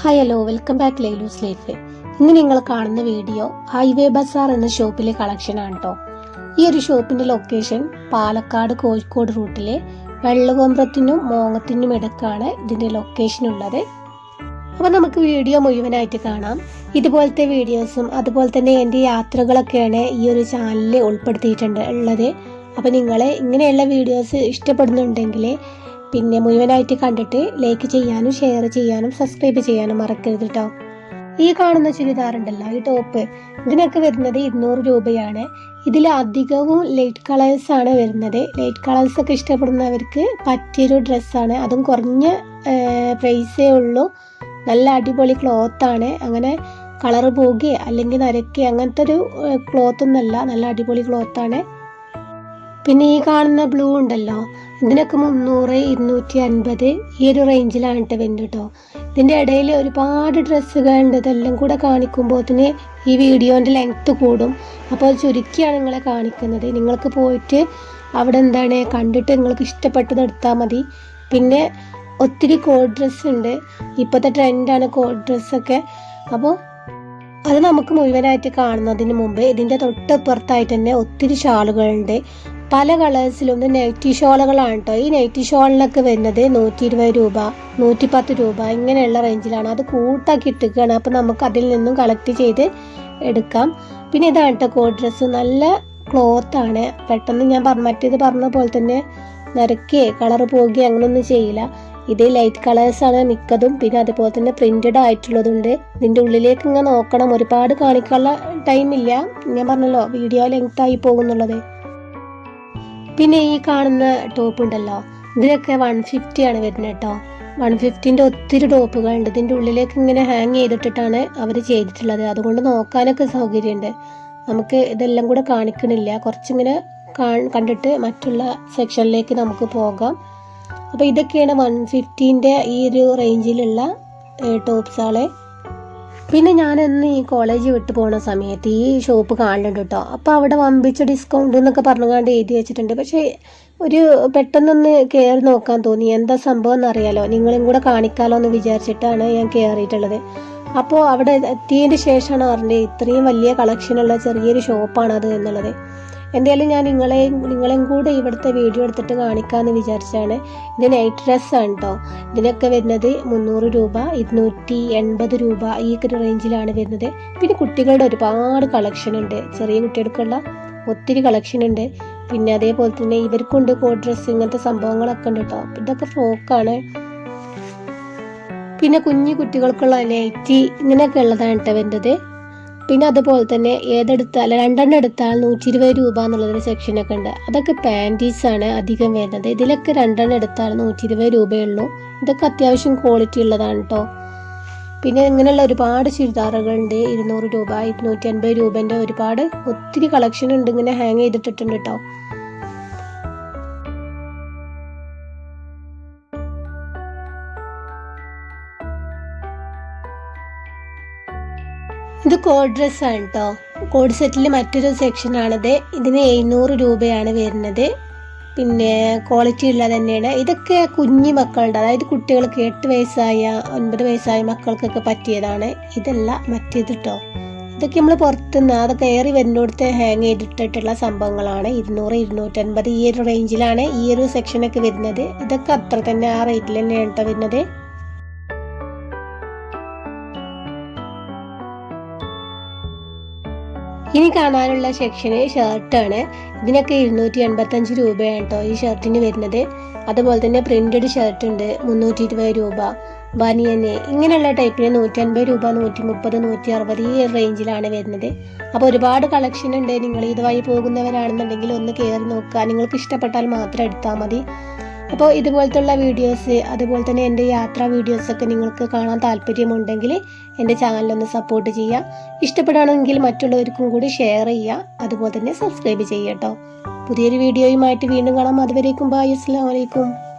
Hi hello welcome back Lailu's life ഇന്ന് നിങ്ങൾ കാണുന്ന വീഡിയോ ഹൈവേ ബസാർ എന്ന ഷോപ്പിലെ കളക്ഷൻ ആണ് കേട്ടോ ഈ ഒരു ഷോപ്പിന്റെ ലൊക്കേഷൻ പാലക്കാട് കോഴിക്കോട് റൂട്ടിലെ വെള്ളകൊമ്പ്രത്തിനും മോങ്ങത്തിനും ഇടക്കാണ് ഇതിന്റെ ലൊക്കേഷൻ ഉള്ളത്. അപ്പോൾ നമുക്ക് വീഡിയോ മുഴുവനായിട്ട് കാണാം. ഇതുപോലത്തെ വീഡിയോസും അതുപോലെ തന്നെ എന്റെ യാത്രകളൊക്കെയാണ് ഈ ഒരു ചാനലിൽ ഉൾപ്പെടുത്തിയിട്ടുണ്ട് ഉള്ളത്. അപ്പോൾ നിങ്ങൾ ഇങ്ങനെയുള്ള വീഡിയോസ് ഇഷ്ടപ്പെടുന്നുണ്ടെങ്കിൽ പിന്നെ മുഴുവനായിട്ട് കണ്ടിട്ട് ലൈക്ക് ചെയ്യാനും ഷെയർ ചെയ്യാനും സബ്സ്ക്രൈബ് ചെയ്യാനും മറക്കരുത് കേട്ടോ ഈ കാണുന്ന ചുരിദാർ ഉണ്ടല്ലോ ഈ ടോപ്പ് ഇതിനൊക്കെ വരുന്നത് ഇരുന്നൂറ് രൂപയാണ്. ഇതിൽ അധികവും ലൈറ്റ് കളേഴ്സ് ആണ് വരുന്നത്. ലൈറ്റ് കളേഴ്സ് ഒക്കെ ഇഷ്ടപ്പെടുന്നവർക്ക് പറ്റിയൊരു ഡ്രസ്സാണ് അതും കുറഞ്ഞ പ്രൈസേ ഉള്ളൂ. നല്ല അടിപൊളി ക്ലോത്താണ് അങ്ങനെ കളർ പോകുകയോ അല്ലെങ്കിൽ നരക്കുക അങ്ങനത്തെ ഒരു ക്ലോത്ത് ഒന്നല്ല നല്ല അടിപൊളി ക്ലോത്താണ് പിന്നെ ഈ കാണുന്ന ബ്ലൂ ഉണ്ടല്ലോ. ഇതിനൊക്കെ മുന്നൂറ് ഇരുന്നൂറ്റി അൻപത് ഈ ഒരു റേഞ്ചിലാണ് കേട്ടോ വരുന്നത് കേട്ടോ ഇതിന്റെ ഇടയിൽ ഒരുപാട് ഡ്രസ്സുകളുണ്ട് ഇതെല്ലാം കൂടെ കാണിക്കുമ്പോഴത്തിന് ഈ വീഡിയോന്റെ ലെങ്ത്ത് കൂടും. അപ്പോൾ അത് ചുരുക്കിയാണ് നിങ്ങളെ കാണിക്കുന്നത്. നിങ്ങൾക്ക് പോയിട്ട് അവിടെ എന്താണ് കണ്ടിട്ട് നിങ്ങൾക്ക് ഇഷ്ടപ്പെട്ടത് എടുത്താൽ മതി. പിന്നെ ഒത്തിരി കോഡ് ഡ്രസ്സ് ഉണ്ട്. ഇപ്പോഴത്തെ ട്രെൻഡാണ് കോഡ് ഡ്രസ്സൊക്കെ അപ്പോൾ അത് നമുക്ക് മുഴുവനായിട്ട് കാണുന്നതിന് മുമ്പ് ഇതിന്റെ തൊട്ടപ്പുറത്തായിട്ട് തന്നെ ഒത്തിരി ഷാളുകളുണ്ട്. പല കളേഴ്സിലും നൈറ്റി ഷോളുകളാണ് കേട്ടോ ഈ നൈറ്റി ഷോളിനൊക്കെ വരുന്നത് നൂറ്റി ഇരുപത് രൂപ നൂറ്റി പത്ത് രൂപ ഇങ്ങനെയുള്ള റേഞ്ചിലാണ്. അത് കൂട്ടാക്കി ഇട്ടിരിക്കുകയാണ്. അപ്പോൾ നമുക്ക് അതിൽ നിന്നും കളക്ട് ചെയ്ത് എടുക്കാം. പിന്നെ ഇതാണ് കേട്ടോ കോഡ് ഡ്രസ്സ് നല്ല ക്ലോത്ത് ആണ്. പെട്ടെന്ന് ഞാൻ പറഞ്ഞ മറ്റേത് പറഞ്ഞ പോലെ തന്നെ നിരക്കുകയെ കളർ പോകുകയോ അങ്ങനെയൊന്നും ചെയ്യില്ല. ഇത് ലൈറ്റ് കളേഴ്സാണ് മിക്കതും. പിന്നെ അതുപോലെ തന്നെ പ്രിന്റഡ് ആയിട്ടുള്ളതുണ്ട്. ഇതിന്റെ ഉള്ളിലേക്ക് ഇങ്ങനെ നോക്കണം. ഒരുപാട് കാണിക്കാനുള്ള ടൈമില്ല ഞാൻ പറഞ്ഞല്ലോ വീഡിയോ ലെങ്ത് ആയി പോകുന്നുള്ളത്. പിന്നെ ഈ കാണുന്ന ടോപ്പ് ഉണ്ടല്ലോ. ഇതിനൊക്കെ വൺ ഫിഫ്റ്റി ആണ് വരുന്നത് കേട്ടോ. വൺ ഫിഫ്റ്റിന്റെ ഒത്തിരി ടോപ്പുകൾ ഉണ്ട്. ഇതിന്റെ ഉള്ളിലേക്ക് ഇങ്ങനെ ഹാങ് ചെയ്തിട്ടിട്ടാണ് അവർ ചെയ്തിട്ടുള്ളത്. അതുകൊണ്ട് നോക്കാനൊക്കെ സൗകര്യമുണ്ട്. നമുക്ക് ഇതെല്ലാം കൂടെ കാണിക്കണില്ല. കുറച്ചിങ്ങനെ കണ്ടിട്ട് മറ്റുള്ള സെക്ഷനിലേക്ക് നമുക്ക് പോകാം. അപ്പോൾ ഇതൊക്കെയാണ് വൺ ഫിഫ്റ്റീന്റെ ഈ ഒരു റേഞ്ചിലുള്ള ടോപ്സാളെ പിന്നെ ഞാൻ ഇന്ന് ഈ കോളേജ് വിട്ടു പോണ സമയത്ത് ഈ ഷോപ്പ് കാണുന്നുണ്ട് കേട്ടോ അപ്പോൾ അവിടെ വമ്പിച്ച ഡിസ്കൗണ്ട് എന്നൊക്കെ പറഞ്ഞുകൊണ്ട് എഴുതി വെച്ചിട്ടുണ്ട്. പക്ഷേ ഒരു പെട്ടെന്നൊന്ന് കയറി നോക്കാൻ തോന്നി. എന്താ സംഭവം എന്നറിയാലോ. നിങ്ങളും കൂടെ കാണിക്കാലോ എന്ന് വിചാരിച്ചിട്ടാണ് ഞാൻ കയറിയിട്ടുള്ളത് അപ്പോൾ അവിടെ എത്തിയതിന് ശേഷമാണ് പറഞ്ഞത് ഇത്രയും വലിയ കളക്ഷനുള്ള ചെറിയൊരു ഷോപ്പാണ് അത് എന്നുള്ളത്. എന്തായാലും ഞാൻ നിങ്ങളെയും നിങ്ങളെയും കൂടെ ഇവിടുത്തെ വീഡിയോ എടുത്തിട്ട് കാണിക്കാമെന്ന് വിചാരിച്ചാണ്. ഇത് നൈറ്റ് ഡ്രസ്സാണ് കേട്ടോ ഇതിനൊക്കെ വരുന്നത് മുന്നൂറ് രൂപ ഇരുന്നൂറ്റി എൺപത് രൂപ ഈ ഒരു റേഞ്ചിലാണ് വരുന്നത്. പിന്നെ കുട്ടികളുടെ ഒരുപാട് കളക്ഷൻ ഉണ്ട്. ചെറിയ കുട്ടികൾക്കുള്ള ഒത്തിരി കളക്ഷൻ ഉണ്ട്. പിന്നെ അതേപോലെ തന്നെ ഇവർക്കുണ്ട് കോഡ് ഡ്രസ്സ് ഇങ്ങനത്തെ സംഭവങ്ങളൊക്കെ ഉണ്ട് കേട്ടോ ഇതൊക്കെ ഫ്രോക്കാണ് പിന്നെ കുഞ്ഞു കുട്ടികൾക്കുള്ള നൈറ്റി ഇങ്ങനെയൊക്കെ ഉള്ളതാണ് കേട്ടോ വരുന്നത്. പിന്നെ അതുപോലെ തന്നെ ഏതെടുത്താൽ രണ്ടെണ്ണം എടുത്താൽ നൂറ്റി ഇരുപത് രൂപ എന്നുള്ളൊരു സെക്ഷനൊക്കെ ഉണ്ട്. അതൊക്കെ പാന്റീസാണ് അധികം വരുന്നത്. ഇതിലൊക്കെ രണ്ടെണ്ണം എടുത്താൽ നൂറ്റി ഇരുപത് രൂപയുള്ളൂ. ഇതൊക്കെ അത്യാവശ്യം ക്വാളിറ്റി ഉള്ളതാണ് കേട്ടോ പിന്നെ ഇങ്ങനെയുള്ള ഒരുപാട് ചുരിദാറുകളുണ്ട്. ഇരുന്നൂറ് രൂപ ഇരുന്നൂറ്റി അൻപത് രൂപേന്റെ ഒരുപാട് ഒത്തിരി കളക്ഷൻ ഉണ്ട്. ഇങ്ങനെ ഹാങ് ചെയ്തിട്ടിട്ടുണ്ട് കേട്ടോ ഇത് കോഡ് ഡ്രസ്സാണ് കേട്ടോ കോഡ് സെറ്റിൽ മറ്റൊരു സെക്ഷനാണത് ഇതിന് എഴുന്നൂറ് രൂപയാണ് വരുന്നത്. പിന്നെ ക്വാളിറ്റി ഉള്ള തന്നെയാണ്. ഇതൊക്കെ കുഞ്ഞു മക്കളുടെ അതായത് കുട്ടികൾക്ക് എട്ട് വയസ്സായ ഒൻപത് വയസ്സായ മക്കൾക്കൊക്കെ പറ്റിയതാണ്. ഇതല്ല മറ്റേത് കേട്ടോ ഇതൊക്കെ നമ്മൾ പുറത്തുനിന്ന് അതൊക്കെ ഏറി വരുന്നിടത്ത് ഹാങ് ചെയ്തിട്ടിട്ടുള്ള സംഭവങ്ങളാണ്. ഇരുന്നൂറ് ഇരുന്നൂറ്റൻപത് ഈ ഒരു റേഞ്ചിലാണ് ഈ ഒരു സെക്ഷനൊക്കെ വരുന്നത്. ഇതൊക്കെ അത്ര തന്നെ ആ റേറ്റിൽ തന്നെയാണ് കേട്ടോ വരുന്നത്. ഇനി കാണാനുള്ള സെക്ഷന് ഷർട്ടാണ് ഇതിനൊക്കെ ഇരുന്നൂറ്റി എൺപത്തഞ്ച് രൂപയാണ് കേട്ടോ ഈ ഷർട്ടിന് വരുന്നത്. അതുപോലെ തന്നെ പ്രിന്റഡ് ഷർട്ട് ഉണ്ട് മുന്നൂറ്റി ഇരുപത് രൂപ. ബനിയന് ഇങ്ങനെയുള്ള ടൈപ്പിന് നൂറ്റി അൻപത് രൂപ നൂറ്റി മുപ്പത് നൂറ്റി അറുപത് ഈ റേഞ്ചിലാണ് വരുന്നത്. അപ്പോൾ ഒരുപാട് കളക്ഷൻ ഉണ്ട്. നിങ്ങൾ ഇതുവഴി പോകുന്നവരാണെന്നുണ്ടെങ്കിൽ ഒന്ന് കയറി നോക്കുക. നിങ്ങൾക്ക് ഇഷ്ടപ്പെട്ടാൽ മാത്രം എടുത്താൽ മതി. അപ്പോൾ ഇതുപോലത്തുള്ള വീഡിയോസ് അതുപോലെ തന്നെ എന്റെ യാത്രാ വീഡിയോസൊക്കെ നിങ്ങൾക്ക് കാണാൻ താല്പര്യമുണ്ടെങ്കിൽ എന്റെ ചാനലൊന്ന് സപ്പോർട്ട് ചെയ്യുക. ഇഷ്ടപ്പെടുകയാണെങ്കിൽ മറ്റുള്ളവർക്കും കൂടി ഷെയർ ചെയ്യുക. അതുപോലെ തന്നെ സബ്സ്ക്രൈബ് ചെയ്യുക കേട്ടോ. പുതിയൊരു വീഡിയോയുമായിട്ട് വീണ്ടും കാണാം. അതുവരേക്കും ബായ് അസ്സാം വലൈക്കും